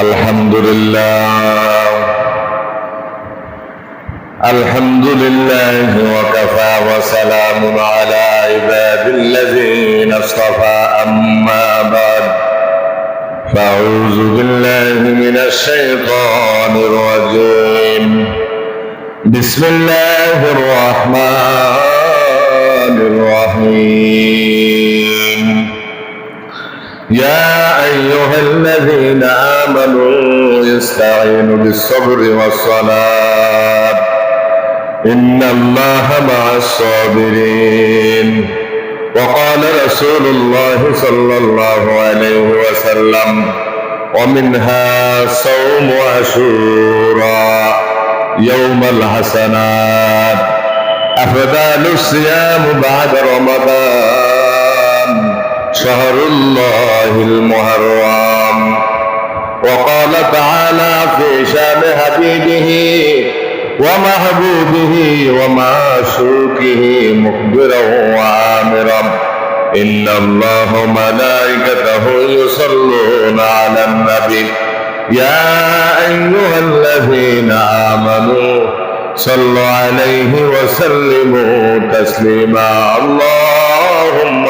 الحمد لله. الحمد لله وكفى وسلام على عباد الذين اصطفى. أما بعد فأعوذ بالله من الشيطان الرجيم. بسم الله الرحمن الرحيم. يا أيها الذين آمنوا استعينوا بالصبر والصلاة. إن الله مع الصابرين. وقال رسول الله صلى الله عليه وسلم ومنها صوم عاشوراء يوم الحسنات. أفضل الصيام بعد رمضان؟ شهر الله المحرم. وقال تعالى في شان حبيبه ومحبوبه ومعشوقه مخبرا وآمرا. إن الله ملائكته يصلون على النبي. يا أيها الذين آمنوا صلوا عليه وسلموا تسليما. اللهم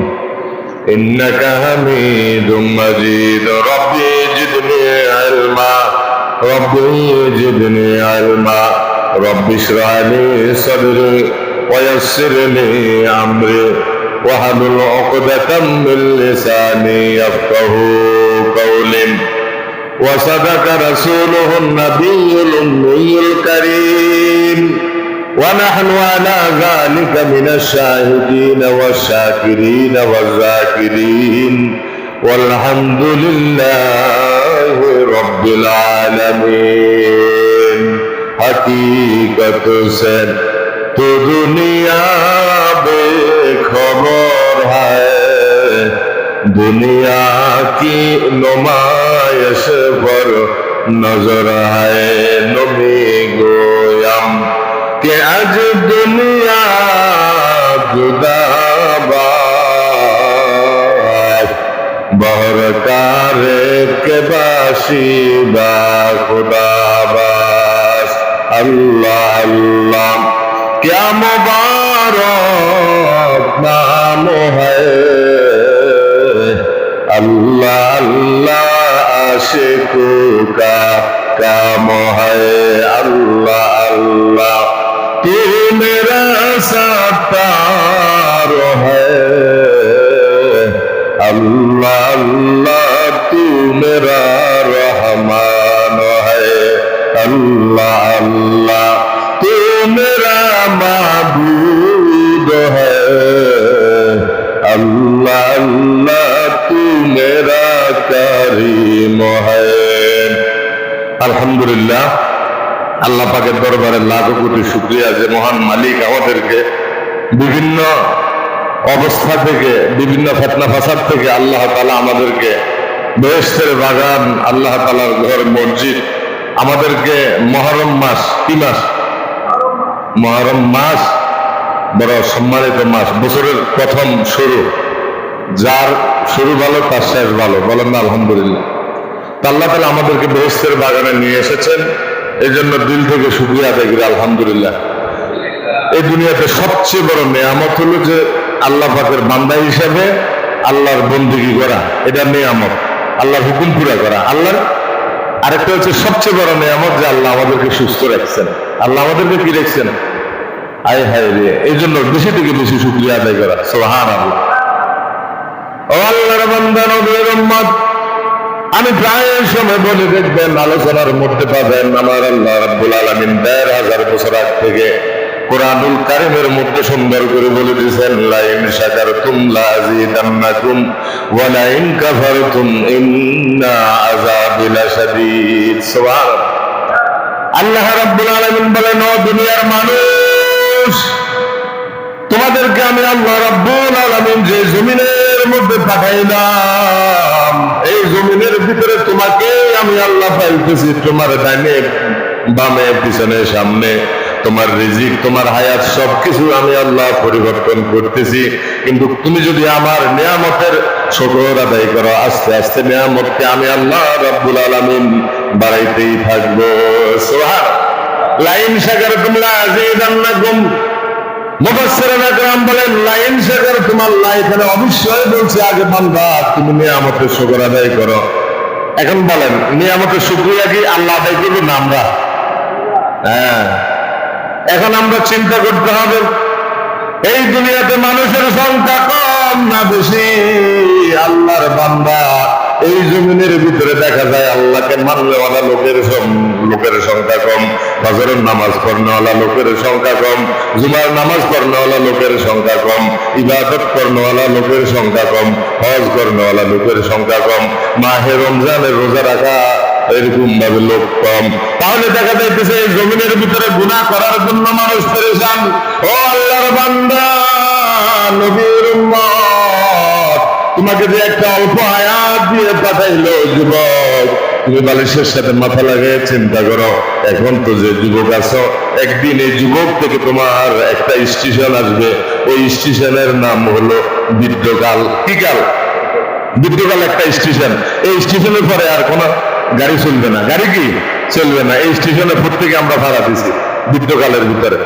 إنك حميد مجيد. ربي زدني علما. ربي زدني علما. رب اشرح لي صدري ويسر لي أمري. واحلل عقدة من لساني يفقه قولي. وصدق رسوله النبي الأمي الكريم. ونحن على ذلك من الشاهدين والشاكرين والذاكرين والحمد لله رب العالمين حقيقت سن تو دنیا بے خبر ہے دنیا کی نمائش پر نظر ہے نبی گو کہ اج دنیا جدا بہر کار کے باشی با خدا باس اللہ اللہ کیا مبارک نام ہے اللہ اللہ عاشق کا کام ہے اللہ सतार है अल्लाह अल्लाह तू मेरा रहमान है अल्लाह अल्लाह तू मेरा महबूद है अल्लाह अल्लाह तू मेरा करीम है अल्हम्दुलिल्लाह আল্লাহ পাকের দরবারে লাখো কোটি শুক্রিয়া যে মহান মালিক আমাদেরকে বিভিন্ন অবস্থা থেকে, বিভিন্ন ফেতনা ফাসাদ থেকে আল্লাহ তালা আমাদেরকে বেহেস্তের বাগান, আল্লাহ তালার ঘর, মসজিদ, আমাদেরকে মহরম মাস, কি মাস? মহরম মাস, বড় সম্মানিত মাস, বছরের প্রথম শুরু। যার শুরু ভালো, তার শেষ ভালো, বলেন না, আলহামদুলিল্লাহ। তা আল্লাহ তালা আমাদেরকে বেহেস্তের বাগানে নিয়ে এসেছেন। এই জন্য দিল থেকে শুক্রিয়া আদায় করি, আলহামদুলিল্লাহ। এই দুনিয়াতে সবচেয়ে বড় নেয়ামত হলো যে আল্লাহ পাকের বান্দা হিসাবে আল্লাহর বন্দিগি করা, এটা নেয়ামত। আল্লাহর হুকুম পুরা করা। আল্লাহর আরেকটা হচ্ছে সবচেয়ে বড় নেয়ামত যে আল্লাহ আমাদেরকে সুস্থ রাখছেন। আল্লাহ আমাদেরকে কি রাখছেন? আয় হায় রে, এই জন্য বেশি থেকে বেশি শুক্রিয়া আদায় করা সোহান আল্লাহ আল্লাহর বান্দা, নবীর উম্মত আমি প্রায় সময় বলে, দেখবেন আলোচনার মধ্যে পাবেন আমার আল্লাহ রাব্বুল আলামিন দেড় হাজার বছর আগ থেকে কোরআনুল কারিমের মধ্যে সুন্দর করে বলে দিয়েছেন, লাইন শাকার তুম লাজিদান্নাকুম ওয়া লাইন কাফারতুম ইন্না আযাবি লাশাদীদ সুবহানাল্লাহ। আল্লাহ রাব্বুল আলামিন বলেন, ও দুনিয়ার মানুষ, তোমাদেরকে আমি আল্লাহ রাব্বুল আলামিন যে জমিনের মধ্যে পাঠাইলাম ভিতরে তোমাকে আমি আল্লাহ পাইতেছি। তোমার ডাইনে বামে, পিছনে, সামনে, তোমার রিজিক, তোমার হায়াত, সবকিছু আমি আল্লাহ পরিবর্তন করতেছি। কিন্তু তুমি যদি আমার নিয়ামতের শকর আদায় করো, আস্তে আস্তে নিয়ামতকে আমি আল্লাহ রাব্বুল আলামিন বাড়াইতেই থাকব। সোহার লাইন সাগর তোমরা আজিদান্নাকুম মুফাসসিরিন আকরাম বলেন, লাইন শাকার তোমার লা এখানে অবশ্যই বলছে, আগে বান্দা, তুমি নিয়ামতের শুকর আদায় করো। এখন বলেন, নিয়ামতের শুক্রিয়া কি আল্লাহ আদায় করব না আমরা? হ্যাঁ। এখন আমরা চিন্তা করতে হবে, এই দুনিয়াতে মানুষের সংখ্যা কম না বেশি? আল্লাহর বান্দা এই জমিনের ভিতরে দেখা যায় আল্লাহকে মানলেওয়ালা লোকের লোকের সংখ্যা কম, ফজরের নামাজ পড়নেওয়ালা লোকের সংখ্যা কম, জুমার নামাজ পড়নেওয়ালা লোকের সংখ্যা কম, ইবাদত করনেওয়ালা লোকের সংখ্যা কম, হজ করনেওয়ালা লোকের সংখ্যা কম, মাহে রমজানের রোজা রাখা এরকম ভাবে লোক কম। তাহলে দেখা যাইতেছে এই জমিনের ভিতরে গুণা করার জন্য মানুষ পেরেছান ও আল্লাহর বান্দা, নবীর উম্মত। তোমাকে যে একটা অল্প আয়াত দিয়ে পাঠাইলো যুবক, তুমি বালিশের সাথে মাথা লাগিয়ে চিন্তা করো। এখন তো যে যুবক আছো, একদিন এই যুবক থেকে তোমার একটা স্টেশন আসবে। ওই স্টেশনের নাম হলো বৃদ্ধকাল কি কাল? বৃদ্ধকাল একটা স্টেশন। এই স্টেশনের পরে আর কোনো গাড়ি চলবে না। গাড়ি কি? চলবে না। এই স্টেশনে প্রত্যেকে আমরা ভাড়া দিছি বৃদ্ধকালের ভিতরে।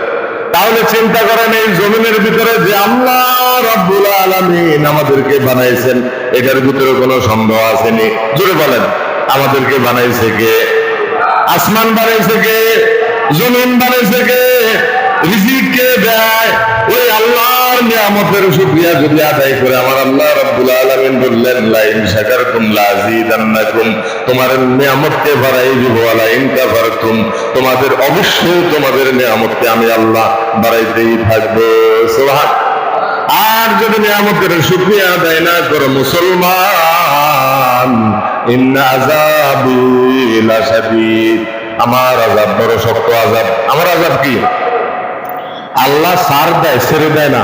তাহলে চিন্তা করেন এই জমিনের ভিতরে যে আল্লাহ রব্বুল আলামিন আমাদেরকে বানাইছেন, এটার ভিতরে কোনো সন্দেহ আসেনি। জোরে বলেন, আমাদেরকে বানাইছে কে? আসমান বানাইছে কে? জমিন বানাইছে কে? রিজিক নিয়ামতের যদি আদায় করে আমার আল্লাহ বললেন, লাইন তোমার নিয়ামতকে লাইন তোমাদের অবশ্যই তোমাদের নিয়ামতকে আমি আল্লাহ বাড়াইতেই থাকব। আর যদি নিয়ামতের শুকরিয়া আদায় না করো মুসলমান, ইন্না আমার আযাব বড় শক্ত আযাব। আমার আযাব কি? আল্লাহ সার দেয় ছেড়ে দেয় না।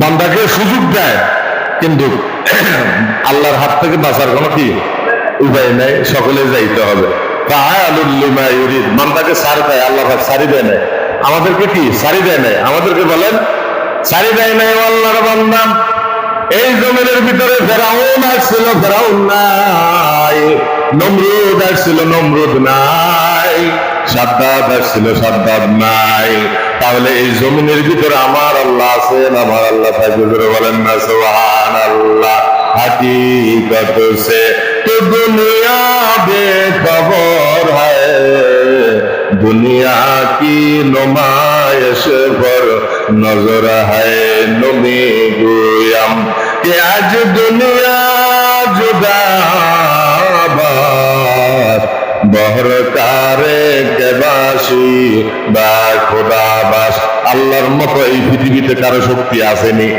বান্দাকে সুযোগ দেয়, কিন্তু আল্লাহর হাত থেকে বাঁচার কোনো কি উপায় নেই, সকলে যাইতে হবে। বান্দাকে সার দেয়, আল্লাহর হাত সারি দেয় নাই। আমাদেরকে কি সারি দেয় নাই? আমাদেরকে বলেন, সারি দেয় নাই আল্লাহর বান্দা। এই জমিনের ভিতরে ফেরাউন আসছিল, ফেরাউন নাই, নমরুদ আসছিল, নমরুদ নাই। সাদ্দাত আসছিল সাদ্দাত নাই। তাহলে এই জমিনের ভিতরে আমার আল্লাহ আছেন, আমার আল্লাহ থাকবে বলেন না সোহান আল্লাহ হাকিকত সে তো দুনিয়া বেখবর হয়। দুনিয়া কি নমায়শ পর নজর হয়, নমি গুয়াম। কে আজ দুনিয়া জুদা বহর কারে কেবাসি বা খোদাবাস আল্লাহর মতো এই পৃথিবীতে কারও শক্তি আসেনি।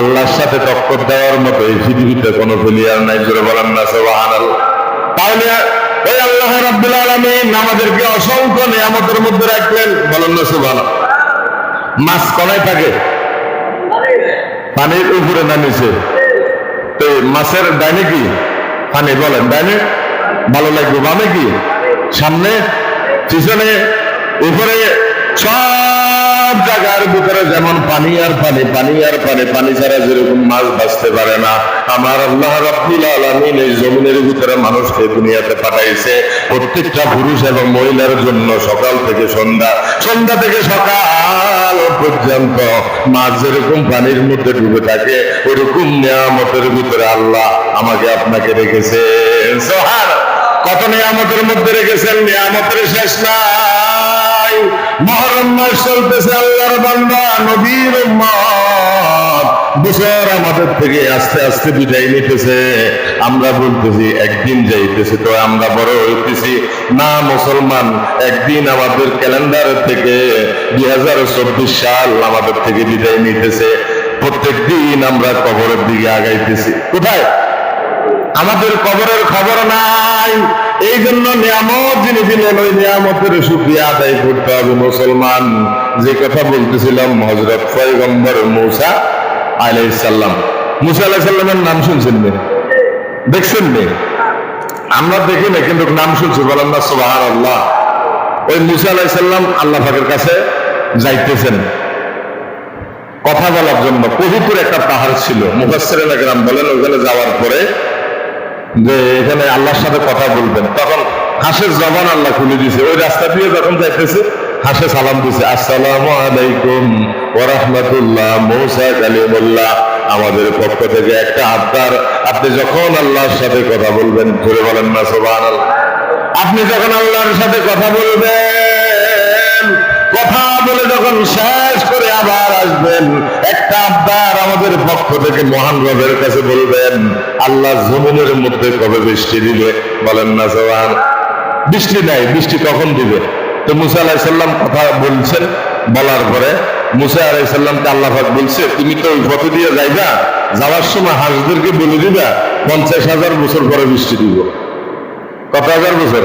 আল্লাহর সাথে টক্কর দেওয়ার মতো এই পৃথিবীতে কোনো প্লেয়ার নাই, জোরে বলেন না, সুবহানাল্লাহ। তাহলে ওই আল্লাহ রাব্বুল আলামিন, আমাদেরকে অসংখ্য নিয়ামতের মধ্যে রাখলেন। বলেন না, সুবহানাল্লাহ। মাছ কলাই থাকে। পানির উপরে না তো মাছের ডাইনে কি? পানি বলেন, ডাইনে? ভালো লাগবে, বামে কি? সামনে? পিছনে, উপরে, সব জায়গার ভিতরে যেমন পানি আর পানি পানি আর পানি পানি ছাড়া যেরকম মাছ বাঁচতে পারে না। আমার আল্লাহ রাব্বুল আলামিন এই জমিনের ভিতরে মানুষকে দুনিয়াতে পাঠাইছে। প্রত্যেকটা পুরুষ এবং মহিলার জন্য সকাল থেকে সন্ধ্যা সন্ধ্যা থেকে সকাল পর্যন্ত মাছ যেরকম পানির মধ্যে ডুবে থাকে, ওরকম নিয়ামতের ভিতরে আল্লাহ আমাকে আপনাকে রেখেছে কত নিয়ামতের মধ্যে রেখেছেন? নিয়ামতের শেষ নাই। মহরম মাস চলতেছে আল্লাহর বান্দা, নবীর বছর আমাদের থেকে আস্তে আস্তে বিদায় নিতেছে। আমরা বলতেছি, একদিন যাইতেছে তো আমরা বড় হইতেছি। না, মুসলমান, একদিন আমাদের ক্যালেন্ডার থেকে দুই হাজার চব্বিশ সাল আমাদের থেকে বিদায় নিতেছে। প্রত্যেক দিন আমরা কবরের দিকে আগাইতেছি। কোথায়? আমাদের কবরের খবর নাই। এই জন্য নিয়ামত যিনি দিলেন, ওই নিয়ামতের সুক্রিয়া আদায় করতে হবে মুসলমান। যে কথা বলতেছিলাম হজরত পয়গম্বর মৌসা আলাইসাল্লাম মুসা আলাইসাল্লামের নাম শুনছেন নি? দেখছেন নি? আমরা দেখি না, কিন্তু নাম শুনছি, বলেন না সোবাহ আল্লাহ ওই মুসা আলাইসাল্লাম আল্লাহ পাকের কাছে যাইতেছেন। কথা বলার জন্য। পবিত্র একটা পাহাড় ছিল মুফাসসির গ্রাম বলেন ওখানে যাওয়ার পরে যে এখানে আল্লাহর সাথে কথা বলবেন। তখন হাঁসের জবান আল্লাহ খুলে দিয়েছে ওই রাস্তা দিয়ে যখন যাইতেছে, হাঁসে সালাম দিছে, আসসালামু আলাইকুম ওয়া রাহমাতুল্লাহ মৌসা কালিমুল্লাহ। আমাদের পক্ষ থেকে একটা আবদার, আপনি যখন আল্লাহর সাথে কথা বলবেন ঘুরে বলেন না, সুবহানাল্লাহ। আপনি যখন আল্লাহর সাথে কথা বলবেন, কথা যখন শেষ করে আবার আসবেন, একটা আবদার আমাদের পক্ষ থেকে মহান রবের কাছে বলবেন, আল্লাহ জমিনের মধ্যে কবে বৃষ্টি দিবে? বলেন না সোহান বৃষ্টি নাই, বৃষ্টি কখন দিবে? তো মুসা আলাইসাল্লাম কথা বলছেন, বলার পরে মুসা আলাইসাল্লামকে আল্লাহ পাক বলছে, তুমি তো ওই পথে দিয়ে যাইবা, যাওয়ার সময় হাঁসদেরকে বলে দিবা, পঞ্চাশ হাজার বছর পরে বৃষ্টি দিব। কত হাজার বছর?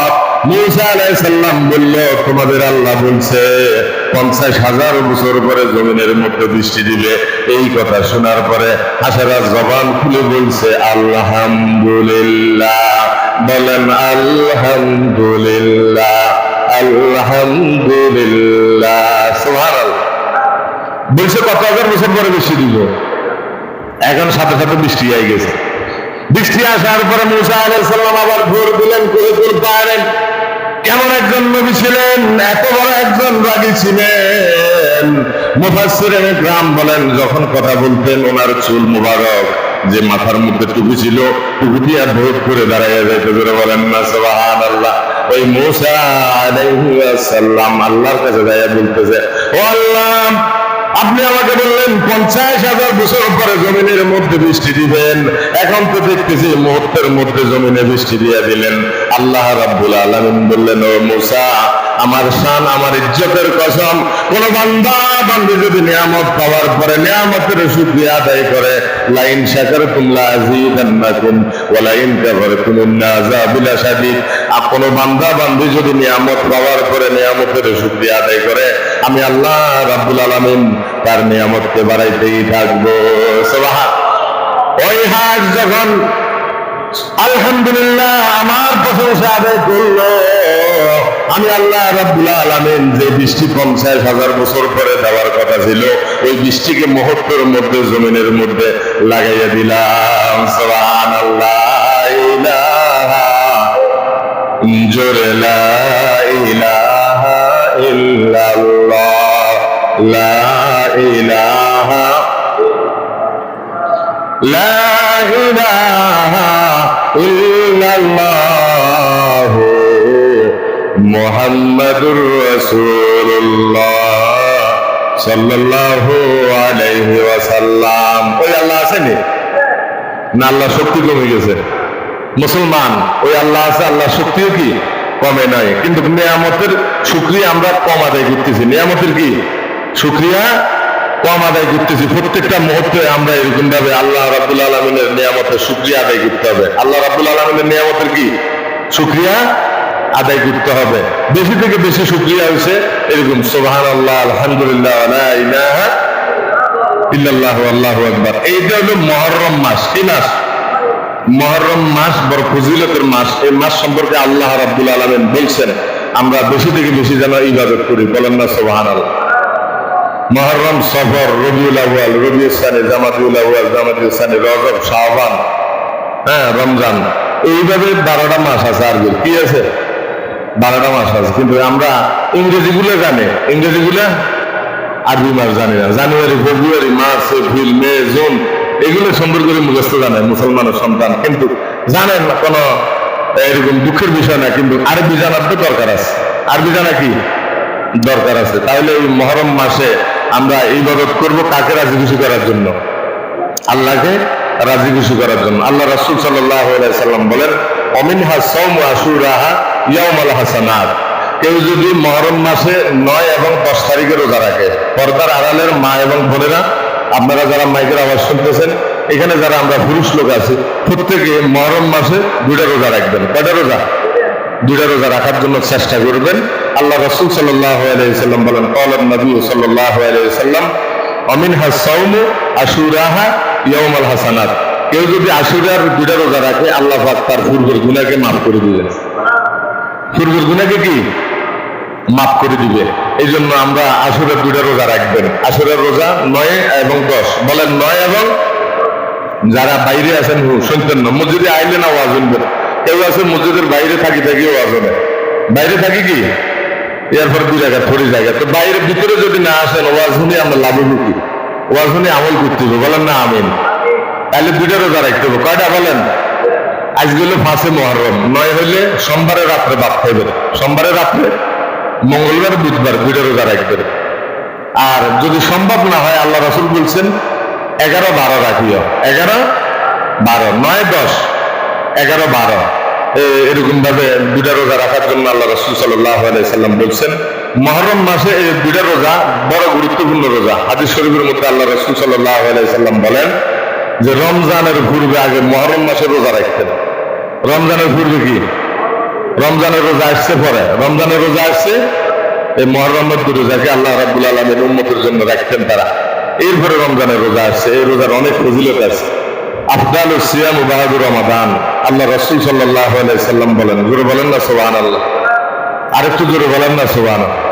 মুসা আলাইহিস সালাম বলল, তোমাদের আল্লাহ বলছে, পঞ্চাশ হাজার বছর পরে জমিনের এই কথা শোনার পরে জবান খুলে বলছে বলেন বলছে, কত হাজার বছর পরে বৃষ্টি দিব? এখন সাথে সাথে বৃষ্টি হয়ে গেছে। বৃষ্টি আসার পরে মুসা আলাইসাল্লাম আবার ভোর দিলেন করে পারেন। কেমন একজন নবী ছিলেন? এত বড় একজন রাগী ছিলেন। মুফাসির গ্রাম বলেন, যখন কথা বলতেন, ওনার চুল মুবারক, যে মাথার মধ্যে টুপি ছিল টুপি আর ভোট করে দাঁড়াইয়া যাইতে ধরে বলেন না আল্লাহ ওই মুসা আলাইহিস সালাম আল্লাহর কাছে দাঁড়িয়ে বলতেছে, ও আল্লাহ আপনি আমাকে বললেন, পঞ্চাশ হাজার বছর পরে জমিনের মধ্যে বৃষ্টি দিবেন। এখন তো দেখতেছি মুহূর্তের মধ্যে জমিনে বৃষ্টি দিয়ে দিলেন। আল্লাহ রাব্বুল আলমিন বললেন, ও মুসা আমার শান, আমার ইজ্জতের কসম। কোন বান্দা, বান্দি যদি নিয়ামত পাওয়ার পরে নিয়ামতের শুকরিয়া আদায় করে, লাইন শাকার তুমলা আজিদান্নাকুম ওয়া লাইন কাফারতুম ইন্না আযাবিল শাদীদ। আর কোন বান্দা, বান্দি যদি নিয়ামত পাওয়ার পরে নিয়ামতের শুকরিয়া আদায় করে, আমি আল্লাহ রাব্বুল আলামিন তার নিয়ামতকে বাড়াইতেই থাকব। সুবহান। ওই হাজ যখন আলহামদুলিল্লাহ আমার প্রশংসা আদায় করল আমি আল্লাহ রাব্বুল আলামিন যে বৃষ্টি পঞ্চাশ হাজার বছর পরে দেওয়ার কথা ছিল, ওই বৃষ্টিকে মুহূর্তের মধ্যে, জমিনের মধ্যে লাগাইয়া দিলাম। সোহান জোরে লা ইলাহা ইল্লাল্লাহ ইলাহা ইল্লাল্লাহ। محمد رسول الله صلى الله عليه وسلم ওই আল্লাহ আসেনি? না, আল্লাহ শক্তি কমে গেছে। মুসলমান, ওই আল্লাহ আছে, আল্লাহ শক্তিও কি? কমে নাই। কিন্তু নিয়ামতের সুক্রিয়া আমরা কম আদায় করতেছি। নিয়ামতের কি? সুক্রিয়া কম আদায় করতেছি। প্রত্যেকটা মুহূর্তে আমরা এরকম ভাবে আল্লাহ রাব্দুল আলমিনের নিয়ামতের সুক্রিয়া আদায় করতে হবে। আল্লাহ রাব্দুল আলমিনের নিয়ামতের কি? সুক্রিয়া আদায় করতে হবে। বেশি থেকে বেশি শুক্রিয়া হয়েছে এরকম সোহান আল্লাহ আলহামদুলিল্লাহ ইল্লাল্লাহু আকবার। এইটা হলো মহরম মাস। কি মাস? মহরম মাস বড় ফজিলতের মাস। এই মাস সম্পর্কে আল্লাহ রাব্বুল আলামিন বলছেন, আমরা বেশি থেকে বেশি যেন ইবাদত করি। বলেন না, সুবহানাল্লাহ। মহরম সফর, রবিউল আউয়াল, রবিউল সানি, জামাতুল আউয়াল, জামাতুল সানি, রজব শাহবান হ্যাঁ রমজান। এইভাবে বারোটা মাস আছে আর কি আছে? বারোটা মাস আছে, কিন্তু আমরা ইংরেজি গুলো জানি। ইংরেজি গুলো আরবি মাস জানি না। January, February, March, April, May, June, এগুলো সুন্দর করে মুখস্থ জানে মুসলমানের সন্তান। কিন্তু জানেন না, কোনো এরকম দুঃখের বিষয় না, কিন্তু আরবি জানার তো দরকার আছে। আরবি জানা কি দরকার আছে? তাহলে এই মহরম মাসে আমরা এই ইবাদত করব কাকে রাজি খুশি করার জন্য? আল্লাহকে রাজি খুশি করার জন্য। আল্লাহ রাসূল আলাইহি সাল্লাম বলেন, অমিনহা সাওমু আশুরাহা ইয়াউমাল হাসানাত। কেউ যদি মহরম মাসে নয় এবং দশ তারিখে রোজা রাখে, পর্দার আড়ালের মা এবং বোনেরা, আপনারা যারা মাইকের আওয়াজ শুনতেছেন, এখানে যারা আমরা পুরুষ লোক আছি, প্রত্যেকে মহরম মাসে দুইটা রোজা রাখবেন। কয়টা রোজা? দুইটা রোজা রাখার জন্য চেষ্টা করবেন। আল্লাহ রসুল সাল্লাম বলেন কলম নবী সাল্লাম, অমিন হাসাউমু আশুরাহা ইয়মাল হাসানাত। কেউ যদি আশুরার দুইটা রোজা রাখে, আল্লাহ তার পূর্বের গুনাকে মাফ করে দিবেন পূর্বের গুনাকে কি? মাফ করে দিবে। এই জন্য আমরা আশুরের দুইটা রোজা রাখবেন। আশুরের রোজা নয় এবং দশ। বলেন নয় এবং যারা বাইরে আছেন শুনতেন না। মসজিদে আইলে না ওয়াজ শুনবেন কেউ আছে মসজিদের বাইরে থাকি থাকি ওয়াজ বাইরে থাকি কি? এরপর দুই জায়গা থরি জায়গা। তো বাইরে ভিতরে যদি না আসেন, ওয়াজ শুনে আমরা লাভ কি ওয়াজ শুনে আমল করতে হবে। বলেন না, আমিন। তাহলে দুইটা রোজা রাখতে হবে। কয়টা বলেন? হলো ফাঁসে মহরম। নয় হইলে সোমবারের রাত্রে বাদ খাইবেন সোমবারের রাত্রে মঙ্গলবার, বুধবার দুইটা রোজা রাখবেন আর যদি সম্ভব না হয়, আল্লাহ রসুল বলছেন, এগারো বারো রাখিও। এগারো বারো, নয় দশ, এগারো বারো। এরকম ভাবে দুটা রোজা রাখার জন্য আল্লাহ রসুল সাল্লাম বলছেন, মহরম মাসে এই দুটা রোজা বড় গুরুত্বপূর্ণ রোজা। হাদিস শরীফের মধ্যে আল্লাহ রসুল সাল্লাম বলেন যে রমজানের পূর্বে আগে মহরম মাসে রোজা রাখতেন রমজানের পূর্বে কি? রমজানের রোজা আসছে পরে। রমজানের রোজা আসছে, এই মহরমের রোজাকে আল্লাহ রাবুল আলমের উন্মতের জন্য রাখতেন তারা। এরপরে রমজানের রোজা আসছে, এই রোজার অনেক ফজিলত আছে। আফদাল সিয়াম বাহাদুর রমাদান। আল্লাহ রসুল সাল্লাহ সাল্লাম বলেন, জোরে বলেন না সোহান আল্লাহ আরেকটু জোরে বলেন না সোহান আল্লাহ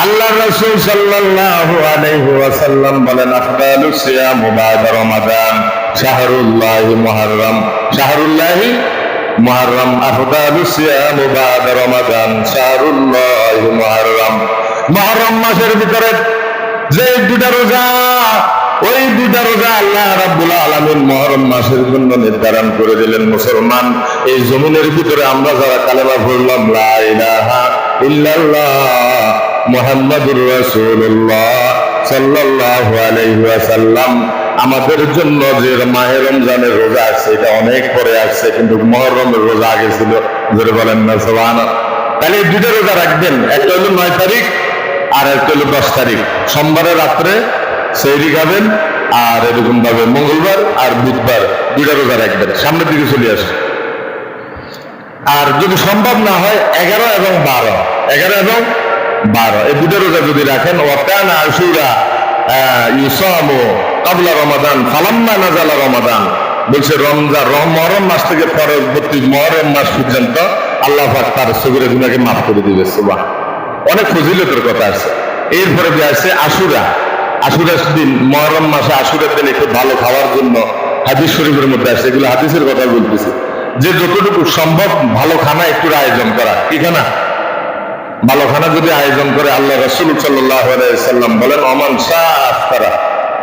রসুল সাল্লাল্লাহু আলাইহি ওয়াসাল্লাম বলেন, আফদালু সিয়াম বা'দা রমাদান, শাহরুল্লাহ মুহররম। শাহরুল্লাহ মুহররম, আফদালু সিয়াম বা'দা রমাদান মাসের ভিতরে যে দুটা রোজা, ওই দুটা রোজা আল্লাহ রাব্বুল আলামিন মুহররম মাসের জন্য নির্ধারণ করে দিলেন মুসলমান। এই জমিনের ভিতরে আমরা যারা কালেমা পড়লাম, লা ইলাহা ইল্লাল্লাহ মোহাম্মদুর রাসূলুল্লাহ সাল্লাল্লাহু আলাইহি ওয়াসাল্লাম। আমাদের জন্য যে মাহে রমজানের রোজা আসছে এটা অনেক পরে আসছে, কিন্তু মহরমের রোজা আগে ছিল ধরে বলেন না, সুবহানাল্লাহ। তাহলে দুটো রোজা রাখবেন, একটা হলো নয় তারিখ আর একটা হলো দশ তারিখ। সোমবারের রাত্রে সেইরি খাবেন আর এরকম ভাবে মঙ্গলবার আর বুধবার দুইটা রোজা রাখবেন, সামনের দিকে চলে আসে আর যদি সম্ভব না হয়, এগারো এবং বারো, এগারো এবং বারো। এই দুটো রোজা যদি রাখেন ওয়াকান আশুরা ইউসামু কাবলা রমাদান, ফালাম্মা নাজালা রমাদান। বলছে রমজান রম- মহরম মাস থেকে পরবর্তী মহরম মাস পর্যন্ত আল্লাহ তার সগিরে গুনাকে মাফ করে দিবে সুবাহ অনেক ফজিলতের কথা আছে। এরপরে যে আছে আশুরা। আশুরার দিন, মহরম মাসে আশুরের দিন একটু ভালো খাওয়ার জন্য হাদিস শরীফের মধ্যে আছে, এগুলো হাদিসের কথা বলতেছে। যে যতটুকু সম্ভব ভালো খানা একটু আয়োজন করা কি খানা ভালো খানা যদি আয়োজন করে আল্লাহ রসুল সাল্লাম বলেন অমান শাহ আফতারা,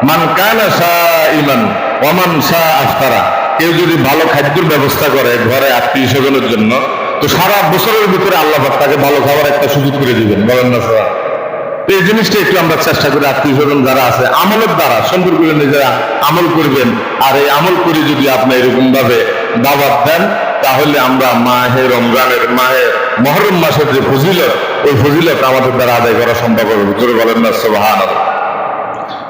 মান কানা শাহ ইমান অমান শাহ আফতারা। কেউ যদি ভালো খাদ্যের ব্যবস্থা করে ঘরে আত্মীয় স্বজনের জন্য, তো সারা বছরের ভিতরে আল্লাহ তাকে ভালো খাবার একটা সুযোগ করে দিবেন। বলেন না সবাই তো এই জিনিসটা একটু আমরা চেষ্টা করি, আত্মীয় স্বজন যারা আছে, আমলের দ্বারা সুন্দর করে নিজেরা আমল করবেন। আর এই আমল করে যদি আপনি এরকম ভাবে দাবাত দেন, তাহলে আমরা মাহে রমজানের মাহে মহরম মাসের যে ফজিলত ওই ফজিলত আমাদের দ্বারা আদায় করা সম্ভব হবে। জোরে বলেন না সোহান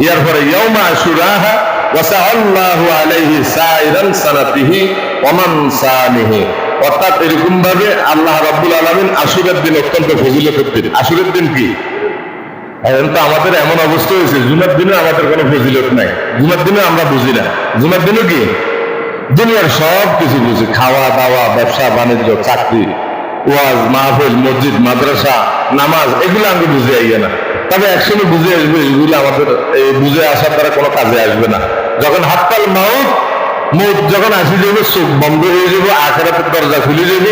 ইয়ার পরে ইয়মা সুরাহা ওয়াসাআল্লাহু আলাইহি সাইরান সানাতিহি ওমান সানিহি। অর্থাৎ এরকম ভাবে আল্লাহ রাব্বুল আলামিন আশুরের দিন অত্যন্ত ফজিলতের দিন। আশুরের দিন কি? এখন তো আমাদের এমন অবস্থা হয়েছে, জুমার দিনে আমাদের কোনো ফজিলত নাই। জুমার দিনে আমরা বুঝি না। জুমার দিনে কি? দুনিয়ার সব কিছু বুঝি। খাওয়া দাওয়া ব্যবসা, বাণিজ্য, চাকরি। ওয়াজ, মাহফিল, মসজিদ, মাদ্রাসা, নামাজ, এগুলো আমি বুঝে আইয়ে না। তবে একসঙ্গে বুঝে আসবে, এগুলো আমাদের, এই বুঝে আসার দ্বারা কোনো কাজে আসবে না। যখন হাততাল মাউত মৌত যখন আসি যাবে চোখ বন্ধ হয়ে যাব আখেরাতের দরজা খুলে যাব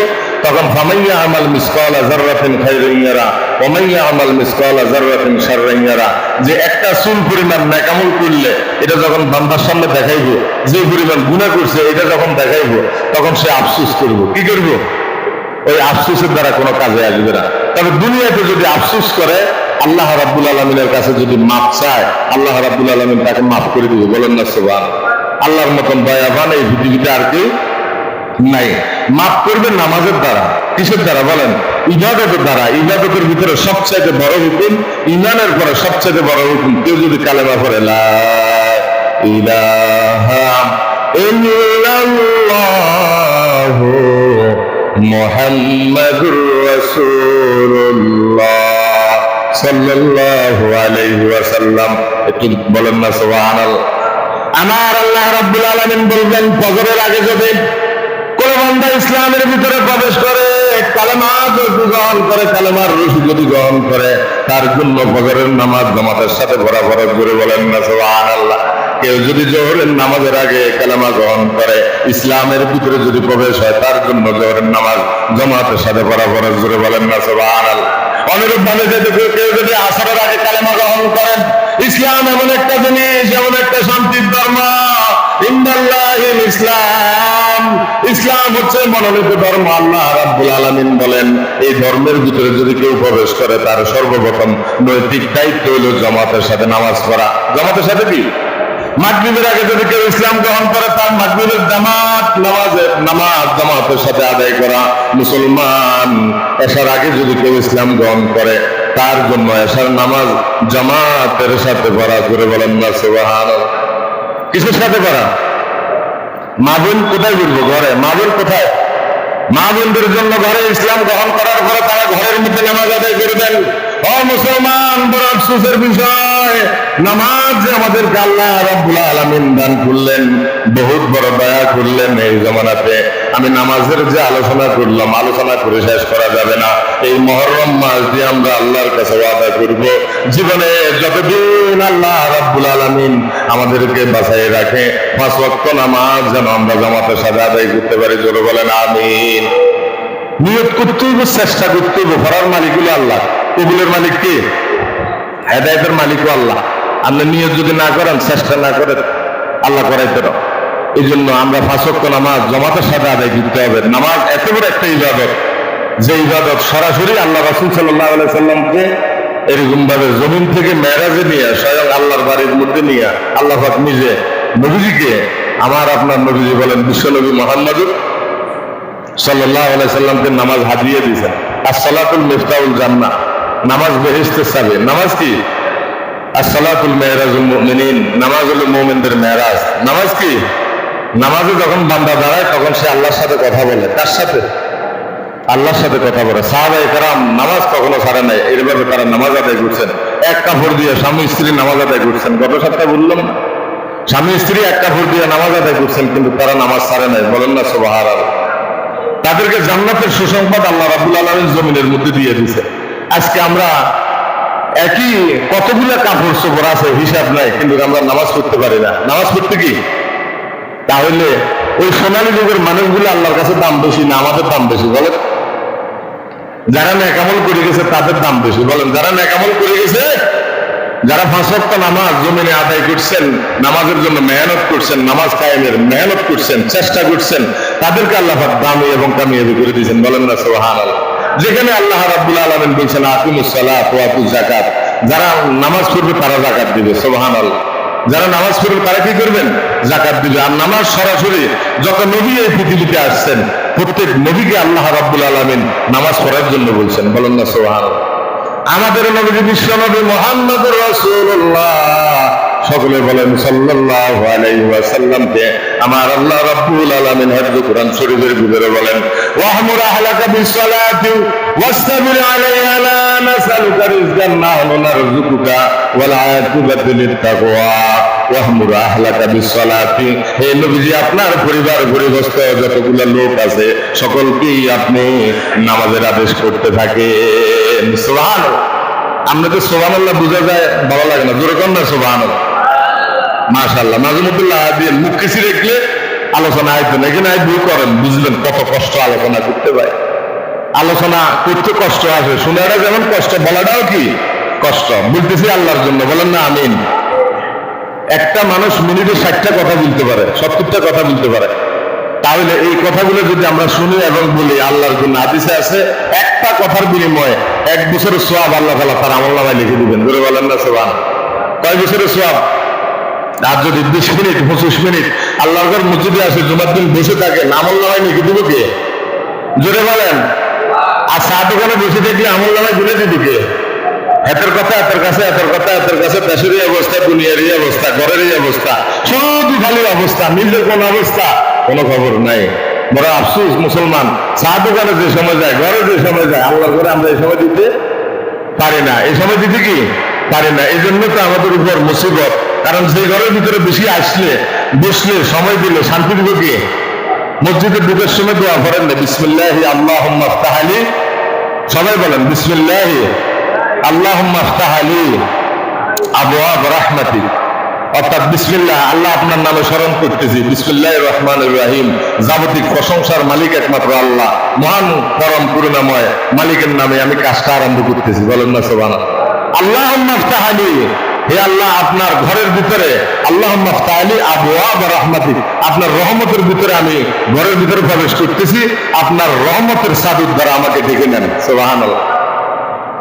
তখন ফামাইয়া আমাল মিসকালা জাররাতিন খাইরান ইয়ারা, ওমাইয়া আমাল মিসকালা জাররাতিন শাররান ইয়ারা। যে একটা চুল পরিমাণ নেকামল করলে, এটা যখন বান্দার সামনে দেখাইবো, যে পরিমাণ গুনাহ করছে, এটা যখন দেখাইবো, তখন সে আফসোস করব। কি করব? ওই আফসোসের দ্বারা কোনো কাজে আসবে না। তবে দুনিয়াতে যদি আফসুস করে, আল্লাহ রাব্বুল আলমিনের কাছে যদি মাপ চায়, আল্লাহ রাব্বুল আলমিন তাকে মাফ করে দিবে। বলেন না সোবান আল্লাহর মতন দয়াবান এই পৃথিবীতে আর কি নাই। মাফ করবেন নামাজের দ্বারা, কিসের দ্বারা? বলেন, ইবাদতের দ্বারা। ইবাদতের ভিতরে সবচাইতে বড় হুকুম ইমানের পরে সবচাইতে বড় হুকুম। কেউ যদি কালেমা লা ইলাহা ইল্লাল্লাহু মুহাম্মাদুর রাসূলুল্লাহ সাল্লাল্লাহু আলাইহি ওয়াসাল্লাম। একটু বলেন না সুবহানাল্লাহ আমার আল্লাহ রাব্বুল আলামিন বলবেন ফজরের আগে যদি কোন বান্দা ইসলামের ভিতরে প্রবেশ করে, কালেমা যদি গ্রহণ করে, কালেমার রশি যদি গ্রহণ করে, তার জন্য ফজরের নামাজ জামাতের সাথে বরাবর করে বলেন না, সুবহানাল্লাহ। কেউ যদি জোহরের নামাজের আগে কালেমা গ্রহণ করে, ইসলামের ভিতরে যদি প্রবেশ হয়, তার জন্য জোহরের নামাজ জামাতের সাথে বরাবর জোরে বলেন না, সুবহানাল্লাহ। অনুরূপ ভাবে যদি কেউ যদি আসরের আগে কালেমা গ্রহণ করেন, ইসলাম এমন একটা জিনিস, এমন একটা শান্তির ধর্ম। ইসলাম। ইসলাম হচ্ছে মনোনীত ধর্ম, আল্লাহ রাব্বুল আলামিন বলেন, এই ধর্মের ভিতরে যদি কেউ প্রবেশ করে, তার সর্বপ্রথম নৈতিক দায়িত্ব হলো জামাতের সাথে নামাজ পড়া। জামাতের সাথে কি? মাগরিবের আগে যদি কেউ ইসলাম গ্রহণ করে, তার মাগরিবের জামাত নামাজের নামাজ জামাতের সাথে আদায় করা মুসলমান। এসার আগে যদি কেউ ইসলাম গ্রহণ করে, তার জন্য এসার নামাজ জামাতের সাথে পড়া করে বলেন না সুবাহান কিসের সাথে পড়া মা বোন কোথায় বলব ঘরে? মা বোন কোথায়? মা বোনদের জন্য ঘরে ইসলাম গ্রহণ করার পরে তারা ঘরের মধ্যে নামাজ আদায় করবেন অ মুসলমান, বড় আফসোসের বিষয়। নামাজ যে আমাদেরকে আল্লাহ রাব্বুল আলামিন দান করলেন, বহুত বড় দয়া করলেন এই জমানাতে। আমি নামাজের যে আলোচনা করলাম, আলোচনা করে শেষ করা যাবে না। এই মহরম মাস দিয়ে আমরা আল্লাহর কাছে ওয়াদা করব, জীবনে যতদিন আল্লাহ আলামিন আমাদেরকে রাখে, পাঁচ নামাজ যেন আমরা আদায় করতে পারি, জোরে বলেন, আমিন। নিয়ত করতে হইব চেষ্টা করতে হইব ভরার মালিক হলো আল্লাহ। কবুলের মালিক কে? হেদায়তের মালিকও আল্লাহ। আপনি নিয়ত যদি না করেন, চেষ্টা না করেন আল্লাহ করাইতে রো এই জন্য আমরা ফাঁসক্ত নামাজ জমাতের সাথে আদায় করতে হবে। নামাজ এত বড় একটা ইবাদত, যে ইবাদত সরাসরি আল্লাহ রাসুল সাল্লাহ সাল্লামকে এরকম ভাবে জমিন থেকে মেরাজে নিয়ে স্বয়ং আল্লাহর বাড়ির মধ্যে নিয়ে আল্লাহ নিজে নবীজিকে, আমার আপনার নবীজি বলেন, বিশ্বনবী মোহাম্মদুর সাল্লাহ সাল্লামকে নামাজ হাদিয়ে দিয়েছেন। আর সালাতুল মিফতাউল জান্না নামাজ বেহেস্তের সাবে নামাজ কি? আর সালাতুল মেহরাজুল মুমিনিন। নামাজ হলো মুমিনদের মেহরাজ নামাজ কি? নামাজে যখন বান্দা দাঁড়ায়, তখন সে আল্লাহর সাথে কথা বলে। কার সাথে? আল্লাহর সাথে কথা বলে। সাহাবাই কারাম নামাজ কখনো ছাড়ে নাই। এইভাবে তারা নামাজ আদায় করছেন। এক কাপড় দিয়ে স্বামী স্ত্রী নামাজ আদায় করছেন। গত সপ্তাহে বললাম না। স্বামী স্ত্রী এক কাপড় দিয়ে নামাজ আদায় করছেন, কিন্তু তারা নামাজ ছাড়ে নাই। বলেন না সোবাহার তাদেরকে জান্নাতের সুসংবাদ আল্লাহ রাবুল আলমের জমিনের মধ্যে দিয়ে দিছে আজকে আমরা একই কতগুলা কাপড় চোপড় আছে, হিসাব নাই, কিন্তু আমরা নামাজ পড়তে পারি না। নামাজ পড়তে কি? তাহলে ওই সোনালী যুগের মানুষগুলো আল্লাহর কাছে দাম বেশি না আমাদের দাম বেশি, বলেন? যারা ন্যাকামল করে গেছে, তাদের দাম বেশি, বলেন? যারা ন্যাকামল করে গেছে, যারা ফাঁসক্ত নামাজ জমিনে আদায় করছেন, নামাজের জন্য মেহনত করছেন, নামাজ কায়েমের মেহনত করছেন, চেষ্টা করছেন, তাদেরকে আল্লাহ দামি এবং কামিয়াবি করে দিয়েছেন, বলেন না সোহান যেখানে আল্লাহ রাব্বুল আলমিন বলছেন আকিমুসালাত ওয়াতু জাকাত যারা নামাজ পড়বে তারা জাকাত দিবে সোহান আল্লাহ যারা নামাজ পড়বে তারা কি করবেন? জাকাত দিবে। আর নামাজ সরাসরি যত নবী এই পৃথিবীতে আসছেন, প্রত্যেক নবীকে আল্লাহ রাব্বুল আলমিন নামাজ পড়ার জন্য বলছেন। বলেন না সোহান আমাদের নবী বিশ্ব নবী মোহাম্মদ রাসূলুল্লাহ। সকলে বলেন সাল্লাল্লাহু আলাইহি ওয়াসাল্লামকে আমার আল্লাহ রাব্বুল আলামিন হযরত কোরআন শরীফের ভিতরে বলেন, ওয়াহমুর আহলাকা বিসসালাতি ওয়াসতাবির আলাইহা লা নাসালুকা রিজকান নাহনু নারযুকুকা ওয়াল আকিবাতু লিত্তাকওয়া। ওয়াহমুর আহলাকা বিসসালাতি। হে নবীজি, আপনার পরিবার পরিবস্ত যতগুলো লোক আছে, সকলকেই আপনি নামাজের আদেশ করতে থাকেন। সুবহানাল্লাহ। আমরা তো সোহানাল্লাহ বোঝা যায়, ভালো লাগে না। জোরে কর না সোহানাল্লাহ মাশাল্লাহ নাজমুদ্দুল্লাহ দিয়ে মুখ কিছু রেখলে আলোচনা আইতেন। এখানে আই ভুল করেন, বুঝলেন কত কষ্ট আলোচনা করতে পারে আলোচনা করতে কষ্ট আসে শোনাটা যেমন কষ্ট, বলাটাও কি কষ্ট? বলতেছি আল্লাহর জন্য, বলেন না আমিন। একটা মানুষ মিনিটে ষাটটা কথা বলতে পারে, সত্তরটা কথা বলতে পারে। তাহলে এই কথাগুলো যদি আমরা শুনি এবং বলি, আল্লাহর জন্য হাদিসে আছে, একটা কথার বিনিময়ে এক বছরের সোয়াব আল্লাহ তালা তার আমল নামায় লিখে দিবেন। ধরে বলেন না সোয়াব কয় বছরের সোয়াব আর যদি বিশ মিনিট, পঁচিশ মিনিট আল্লাহর ঘর মসজিদে আসে, জুমার দিন বসে থাকে, আমল নামায় লিখে দিব কে? জোরে বলেন। আর চা দোকানে বসে থাকলে আমল নামায় গুলে দিবি কে? এতের কথা, এতের কাছে, এতের কথা, এতের কাছে দেশের এই অবস্থা দুনিয়ার এই অবস্থা ঘরের এই অবস্থা শুধু খালি অবস্থা, নিজের কোন অবস্থা, কোনো খবর নাই। বড় আফসুস, মুসলমান। চা দোকানে যে সময় যায়, ঘরে যে সময় যায় আল্লাহ করে আমরা এই সময় দিতে পারি না। এই সময় দিতে কি? পারি না। এই জন্য তো আমাদের উপর মুসিবত। কারণ যে ঘরের ভিতরে বেশি আসলে, বসলে সময় দিলে, শান্তি দিব কি? মসজিদের ঢুকের সময় দোয়া করেন না। বিসমিল্লাহ আল্লাহ তাহালি সবাই বলেন, বিসমিল্লাহ আল্লাহ তাহালি আবহাব রাহমাতি। অর্থাৎ বিসমিল্লাহ, আল্লাহ আপনার নামে স্মরণ করতেছি। বিসমিল্লাহ রহমান রাহিম। জাগতিক প্রশংসার মালিক একমাত্র আল্লাহ। মহান, পরম, করুণাময় মালিকের নামে আমি কাজটা আরম্ভ করতেছি। বলেন না সোবান আল্লাহ হে আল্লাহ, আপনার ঘরের ভিতরে আল্লাহ আপনার রহমতের ভিতরে আমি ঘরের ভিতরে প্রবেশ করতেছি। আপনার রহমতের সাদুর দ্বারা আমাকে ডেকে নেন। সোবাহান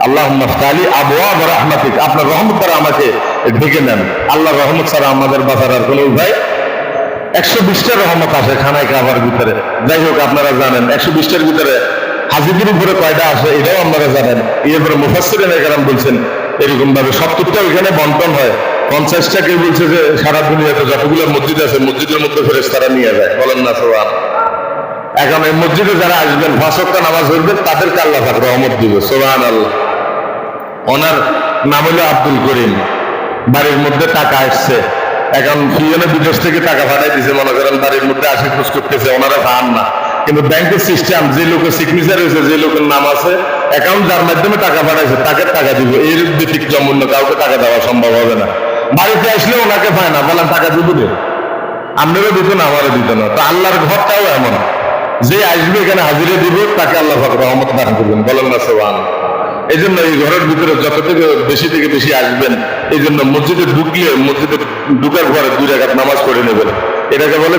আল্লাহ আল্লাহ রহমাতিক। আপনার রহমত দ্বারা আমাকে ঢেকে নেন। আল্লাহর রহমত আমাদের বাঁচার আর কোনো একশো বিশটা রহমত আসে খানায় খাবার ভিতরে। যাই হোক, আপনারা জানেন, একশো বিশটার ভিতরে হাজিদের উপরে কয়টা আসে এটাও আপনারা জানেন। এরপরে বলছেন এরকম ভাবে সত্তরটা ওইখানে বন্টন হয়। পঞ্চাশটা কেউ বলছে যে সারা দুনিয়াতে যতগুলো মসজিদ আছে, মসজিদের মধ্যে ফেরেস তারা নিয়ে যায়। বলেন না সোহান। এখন এই মসজিদে যারা আসবেন ফাঁসক্তা নামাজ পড়বেন তাদেরকে আল্লাহ পাক রহমত দিবে। সোহান আল্লাহ ওনার নাম হলো আব্দুল করিম। বাড়ির মধ্যে টাকা আসছে। এখন ফিজনে বিদেশ থেকে টাকা পাঠাই দিছে, মনে করেন বাড়ির মধ্যে আসি খোঁজ করতেছে, ওনারা পান না। কিন্তু ব্যাংকের সিস্টেম যে লোকের সিগনেচার হয়েছে, যে লোকের নাম আছে অ্যাকাউন্ট যার মাধ্যমে টাকা পাঠাইছে, তাকে টাকা দিব। এর ব্যতিক্রম অন্য কাউকে টাকা দেওয়া সম্ভব হবে না। বাড়িতে আসলে ওনাকে পায় না, বলেন, টাকা দিব রে আপনারও দিত না, আমারও দিত না। তো আল্লাহর ঘরটাও এমন। যে আসবে এখানে হাজিরে দিব, তাকে আল্লাহ পাক রহমত দান করবেন। বলেন না সোহান এই জন্য এই ঘরের ভিতরে যত থেকে বেশি থেকে বেশি আসবেন এই জন্য মসজিদে ঢুকলে মসজিদে ঢুকার ঘরে দুই রাখাত নামাজ পড়ে নেবেন। এটাকে বলে